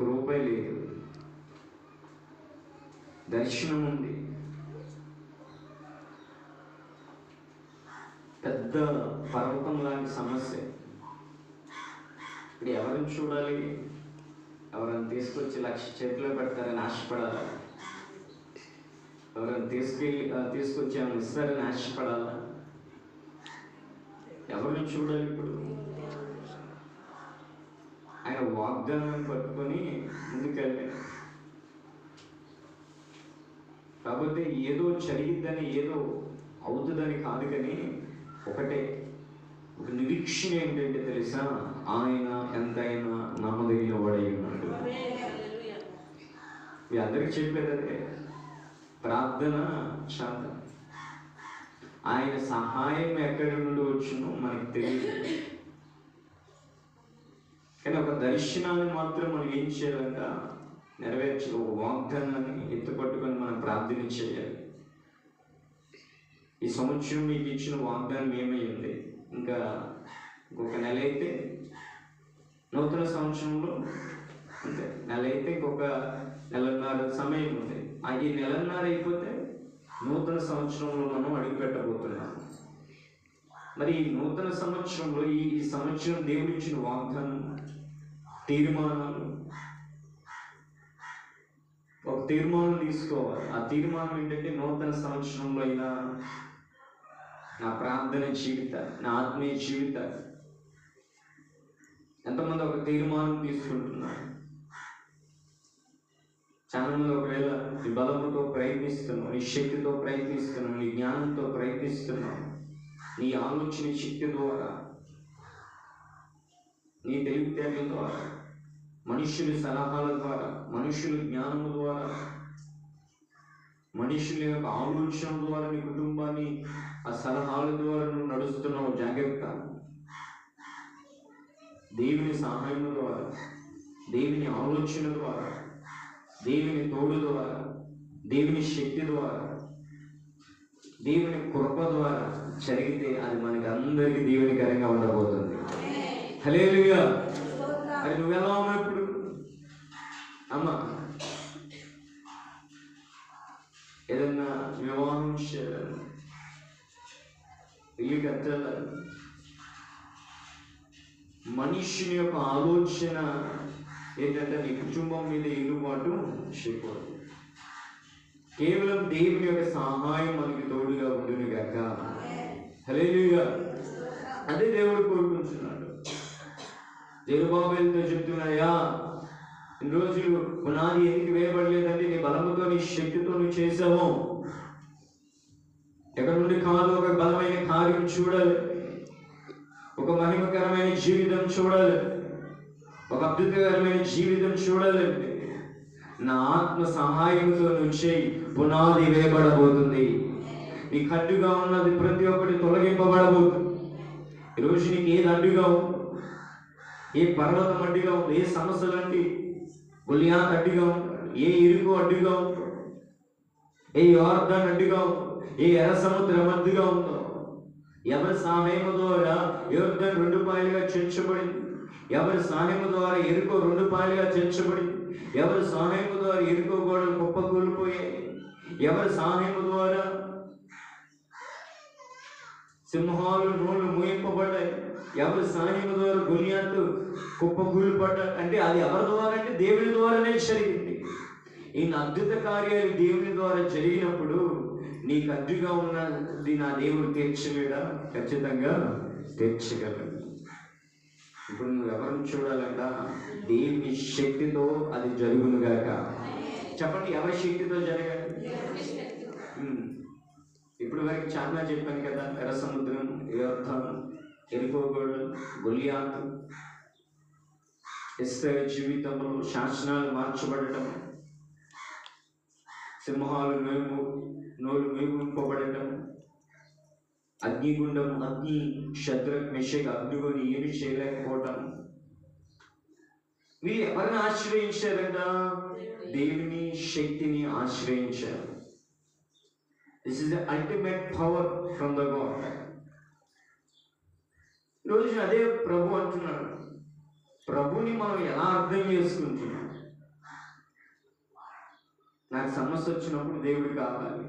ఒక్క రూపాయి లేదు. దర్శనం ఉంది. పెద్ద పర్వతం లాంటి సమస్య. ఇప్పుడు ఎవరిని చూడాలి? ఎవరైనా తీసుకొచ్చి లక్ష చేతిలో పెడతారని ఆశపడాలా? ఎవరైనా తీసుకెళ్ళి తీసుకొచ్చి ఏమైనా ఇస్తారని ఆశపడాలా? ఎవరిని చూడాలి ఇప్పుడు? ఆయన వాగ్దానాన్ని పట్టుకొని ముందుకెళ్ళాను కాకపోతే ఏదో జరిగిద్దని ఏదో అవుతుందని కాదు కానీ ఒకటే ఒక నిరీక్షణ ఏంటంటే తెలుసా? ఆయన ఎంతైనా నమ్మదగిన వాడై ఉన్నాడు. మీ అందరికి చెప్పేది అదే. ప్రార్థన శాంతం. ఆయన సహాయం ఎక్కడి నుండి వచ్చునో మనకి తెలియదు. కానీ ఒక దర్శనాన్ని మాత్రం మనం ఏం చేయాలంట నెరవేర్చి ఒక వాగ్దానాన్ని ఎత్తుపట్టుకొని మనం ప్రార్థన చేయాలి. ఈ సంవత్సరం మీకు ఇచ్చిన వాగ్దానం ఏమై ఉంది? ఇంకా ఇంకొక నెల అయితే నూతన సంవత్సరంలో అంతే. నెల అయితే ఇంకొక నెలన్నర సమయం ఉంది. ఆ ఈ నెలన్నర అయిపోతే నూతన సంవత్సరంలో మనం అడుగు పెట్టబోతున్నాం మరి ఈ నూతన సంవత్సరంలో ఈ సంవత్సరం దేవుడిచ్చిన వాగ్దానం తీర్మానాలు. ఒక తీర్మానం తీసుకోవాలి. ఆ తీర్మానం ఏంటంటే నూతన సంవత్సరంలో అయినా నా ప్రార్థన జీవిత నా ఆత్మీయ జీవిత. ఎంతమంది ఒక తీర్మానం తీసుకుంటున్నారు? చాలా మంది ఒకవేళ నీ బలముతో ప్రయత్నిస్తున్నావు నీ శక్తితో ప్రయత్నిస్తున్నావు నీ జ్ఞానంతో ప్రయత్నిస్తున్నావు నీ ఆలోచన శక్తి ద్వారా నీ తెలివితేటల ద్వారా మనుషుల సలహాల ద్వారా మనుషుల జ్ఞానము ద్వారా మనుషుల యొక్క ఆలోచన ద్వారా నీ కుటుంబాన్ని ఆ సలహాల ద్వారా నువ్వు నడుస్తున్నావు. జాగ్రత్త. దేవుని సహాయం ద్వారా దేవుని ఆలోచన ద్వారా దేవుని తోడు ద్వారా దేవుని శక్తి ద్వారా దేవుని కృప ద్వారా జరిగితే అది మనకి అందరికీ దీవెనికరంగా ఉండబోతుంది. హలేలుగా అది నువ్వెలా ఉన్నావు అమ్మ. ఏదన్నా వివాహం చేయాలి ఇల్లు కట్టాలి మనిషిని యొక్క ఆలోచన ఏంటంటే నీ కుటుంబం మీద ఇల్లుబాటు చేయకూడదు. కేవలం దేవుని యొక్క సహాయం మనకి తోడుగా ఉండును గాక. హలేలుగా అదే దేవుడు కోరుకుంటున్నాడు. జరుబాబేలతో చెప్తున్నాయా ఇన్ని రోజులు పునాది ఎందుకు వేయబడలేదంటే నీ బలముతో నీ శక్తితో నువ్వు చేసావు. ఎక్కడ నుండి కాదు ఒక బలమైన కార్యం చూడాలి. ఒక మహిమకరమైన జీవితం చూడాలి. ఒక అద్భుతకరమైన జీవితం చూడాలి. నా ఆత్మ సహాయంతో నుంచి పునాది వేయబడబోతుంది. నీకు అడ్డుగా ఉన్నది ప్రతి ఒక్కటి తొలగింపబడబోతుంది. ఈరోజు నీకు ఏది అడ్డుగా ఉంది ఏ పర్వతం అడ్డుగా ఉంది ఏ సమస్యలు అంటే గులియాత్ అడ్డుగా ఏ ఇరుకు అడ్డుగా ఉందో ఏ యోర్ధన్ అడ్డుగా ఉందో ఏ ఎర్ర సముద్రం అడ్డుగా ఉందో ఎవరి సహాయము ద్వారా యోర్ధన్ రెండు పాయలుగా చర్చబడింది ఎవరి సహాయము ద్వారా ఎరుకో రెండు పాయలుగా చర్చబడింది ఎవరి సహాయము ద్వారా ఎరుకో గోడలు కుప్పకూలిపోయాయి ఎవరి సహాయము ద్వారా సింహాలు నోళ్ళు మూయింపబడ్డాయి. ఎవరి సహాయం ద్వారా గునియాత్తు కుప్పకూలి పడ్డాడు అంటే అది ఎవరి ద్వారా అంటే దేవుని ద్వారానే జరిగింది ఈ అద్భుత కార్యాలు దేవుని ద్వారా జరిగినప్పుడు నీకు అడ్డుగా ఉన్నది నా దేవుడు తీర్చలేడా? ఖచ్చితంగా తీర్చగలడు. ఇప్పుడు నువ్వు ఎవరిని చూడాలంట? దేవుని శక్తితో అది జరుగునుగాక చెప్పండి ఎవరి శక్తితో జరగాలి. ఇప్పుడు వరకు చాలా చెప్పాను కదా ఎర్ర సముద్రం యోర్థం ఎరుకోగోడు గొలియాతు ఎస్టర్ జీవితంలో శాసనాలు మార్చబడటం సింహాలు నోము నోరు మేగుంపబడటం అగ్నిగుండం అగ్ని శత్రు మెషగ అగ్నిగుని ఏమి చేయలేకపోవటం. వీళ్ళు ఎవరిని ఆశ్రయించారంట? దేవుని శక్తిని ఆశ్రయించారు. This is the ultimate power from the god రోజు అదే ప్రభు అంటున్నాడు. ప్రభుని మనం ఎలా అర్థం చేసుకుంటున్నాం? నాకు సమస్య వచ్చినప్పుడు దేవుడు కావాలి.